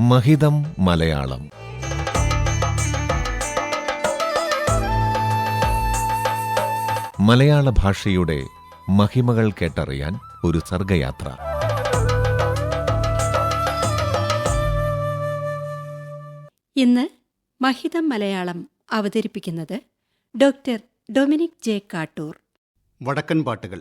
മഹിതം മലയാളം. മലയാള ഭാഷയുടെ മഹിമകൾ കേട്ടറിയാൻ ഒരു സർഗയാത്ര. ഇന്ന് മഹിതം മലയാളം അവതരിപ്പിക്കുന്നത് ഡോക്ടർ ഡൊമിനിക് ജെ കാട്ടൂർ. വടക്കൻ പാട്ടുകൾ.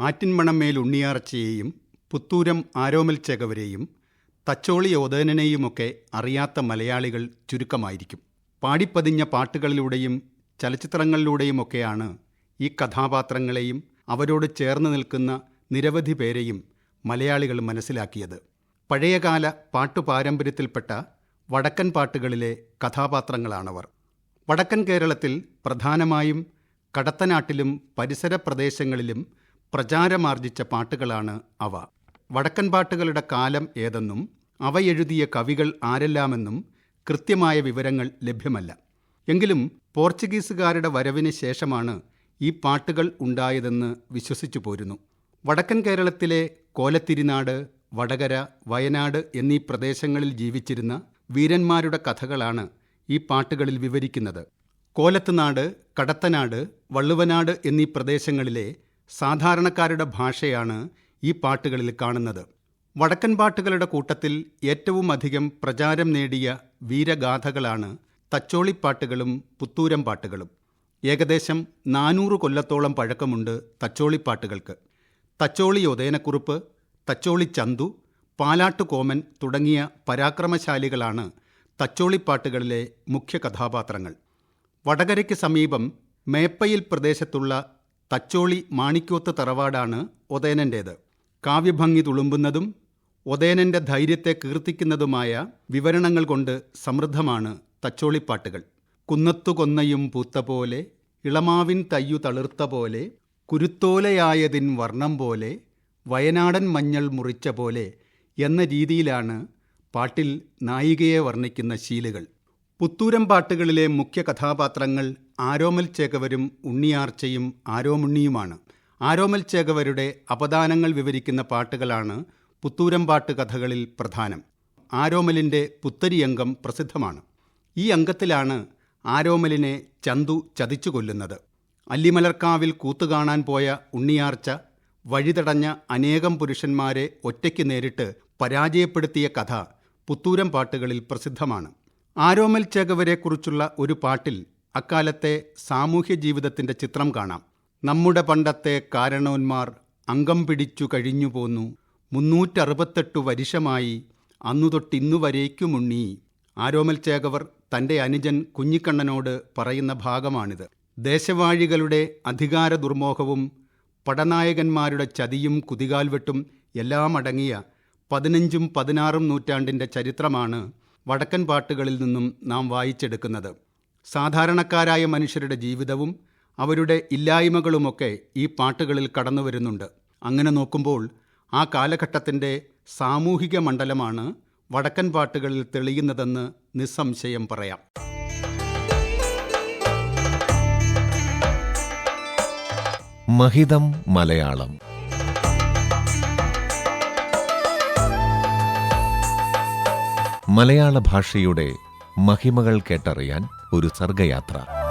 ആറ്റിൻമണമേൽ ഉണ്ണിയാർച്ചയെയും പുത്തൂരം ആരോമൽ ചേകവരെയും തച്ചോളി ഓദനനെയുമൊക്കെ അറിയാത്ത മലയാളികൾ ചുരുക്കമായിരിക്കും. പാടിപ്പതിഞ്ഞ പാട്ടുകളിലൂടെയും ചലച്ചിത്രങ്ങളിലൂടെയുമൊക്കെയാണ് ഈ കഥാപാത്രങ്ങളെയും അവരോട് ചേർന്ന് നിൽക്കുന്ന നിരവധി പേരെയും മലയാളികൾ മനസ്സിലാക്കിയത്. പഴയകാല പാട്ടുപാരമ്പര്യത്തിൽപ്പെട്ട വടക്കൻ പാട്ടുകളിലെ കഥാപാത്രങ്ങളാണവർ. വടക്കൻ കേരളത്തിൽ പ്രധാനമായും കടത്തനാട്ടിലും പരിസര പ്രദേശങ്ങളിലും പ്രചാരമാർജിച്ച പാട്ടുകളാണ് അവ. വടക്കൻ പാട്ടുകളുടെ കാലം ഏതെന്നും അവ എഴുതിയ കവികൾ ആരെല്ലാമെന്നും കൃത്യമായ വിവരങ്ങൾ ലഭ്യമല്ല. എങ്കിലും പോർച്ചുഗീസുകാരുടെ വരവിന് ശേഷമാണ് ഈ പാട്ടുകൾ ഉണ്ടായതെന്ന് വിശ്വസിച്ചു പോരുന്നു. വടക്കൻ കേരളത്തിലെ കോലത്തിരിനാട് വടകര വയനാട് എന്നീ പ്രദേശങ്ങളിൽ ജീവിച്ചിരുന്ന വീരന്മാരുടെ കഥകളാണ് ഈ പാട്ടുകളിൽ വിവരിക്കുന്നത്. കോലത്തുനാട് കടത്തനാട് വള്ളുവനാട് എന്നീ പ്രദേശങ്ങളിലെ സാധാരണക്കാരുടെ ഭാഷയാണ് ഈ പാട്ടുകളിൽ കാണുന്നത്. വടക്കൻ പാട്ടുകളുടെ കൂട്ടത്തിൽ ഏറ്റവും അധികം പ്രചാരം നേടിയ വീരഗാഥകളാണ് തച്ചോളിപ്പാട്ടുകളും പുത്തൂരം പാട്ടുകളും ഏകദേശം നാനൂറ് കൊല്ലത്തോളം പഴക്കമുണ്ട് തച്ചോളിപ്പാട്ടുകൾക്ക്. തച്ചോളി ഒതേനക്കുറുപ്പ് തച്ചോളി ചന്തു പാലാട്ടുകോമൻ തുടങ്ങിയ പരാക്രമശാലികളാണ് തച്ചോളിപ്പാട്ടുകളിലെ മുഖ്യ കഥാപാത്രങ്ങൾ. വടകരയ്ക്ക് സമീപം മേപ്പയിൽ പ്രദേശത്തുള്ള തച്ചോളി മാണിക്കോത്ത് തറവാടാണ് ഒതേനന്റേത് കാവ്യഭംഗി തുളുമ്പുന്നതും ഒതേനന്റെ ധൈര്യത്തെ കീർത്തിക്കുന്നതുമായ വിവരണങ്ങൾ കൊണ്ട് സമൃദ്ധമാണ് തച്ചോളിപ്പാട്ടുകൾ. കുന്നത്തു കൊന്നയും പൂത്ത പോലെ ഇളമാവിൻ തയ്യു തളിർത്ത പോലെ കുരുത്തോലയായതിൻ വർണം പോലെ വയനാടൻ മഞ്ഞൾ മുറിച്ച പോലെ എന്ന രീതിയിലാണ് പാട്ടിൽ നായികയെ വർണിക്കുന്ന ശീലുകൾ. പുത്തൂരം പാട്ടുകളിലെ മുഖ്യ കഥാപാത്രങ്ങൾ ആരോമൽ ചേകവരും ഉണ്ണിയാർച്ചയും ആരോമുണ്ണിയുമാണ്. ആരോമൽ ചേകവരുടെ അപദാനങ്ങൾ വിവരിക്കുന്ന പാട്ടുകളാണ് പുത്തൂരം പാട്ട് കഥകളിൽ പ്രധാനം. ആരോമലിന്റെ പുത്തരിയംഗം പ്രസിദ്ധമാണ്. ഈ അംഗത്തിലാണ് ആരോമലിനെ ചന്തു ചതിച്ചു കൊല്ലുന്നത്. അല്ലിമലർക്കാവിൽ കൂത്തുകാണാൻ പോയ ഉണ്ണിയാർച്ച വഴിതടഞ്ഞ അനേകം പുരുഷന്മാരെ ഒറ്റയ്ക്ക് നേരിട്ട് പരാജയപ്പെടുത്തിയ കഥ പുത്തൂരം പാട്ടുകളിൽ പ്രസിദ്ധമാണ്. ആരോമൽ ചേകവരെക്കുറിച്ചുള്ള ഒരു പാട്ടിൽ അക്കാലത്തെ സാമൂഹ്യ ജീവിതത്തിന്റെ ചിത്രം കാണാം. നമ്മുടെ പണ്ടത്തെ കാരണവന്മാർ അംഗം പിടിച്ചു കഴിഞ്ഞു പോന്നു മുന്നൂറ്ററുപത്തെട്ടു വരിഷമായി അന്നു തൊട്ടിന്നു വരേക്കുമുണ്ണി ആരോമൽ ചേകവർ തന്റെ അനുജൻ കുഞ്ഞിക്കണ്ണനോട് പറയുന്ന ഭാഗമാണിത്. ദേശവാഴികളുടെ അധികാര ദുർമോഹവും പടനായകന്മാരുടെ ചതിയും കുതികാൽവെട്ടും എല്ലാം അടങ്ങിയ പതിനഞ്ചും പതിനാറും നൂറ്റാണ്ടിന്റെ ചരിത്രമാണ് വടക്കൻ പാട്ടുകളിൽ നിന്നും നാം വായിച്ചെടുക്കുന്നത്. സാധാരണക്കാരായ മനുഷ്യരുടെ ജീവിതവും അവരുടെ ഇല്ലായ്മകളുമൊക്കെ ഈ പാട്ടുകളിൽ കടന്നു വരുന്നുണ്ട് അങ്ങനെ നോക്കുമ്പോൾ ആ കാലഘട്ടത്തിന്റെ സാമൂഹിക മണ്ഡലമാണ് വടക്കൻ പാട്ടുകളിൽ തെളിയുന്നതെന്ന് നിസ്സംശയം പറയാം. മഹിതം മലയാളം. മലയാള ഭാഷയുടെ മഹിമകൾ കേട്ടറിയാൻ ഒരു സർഗയാത്ര.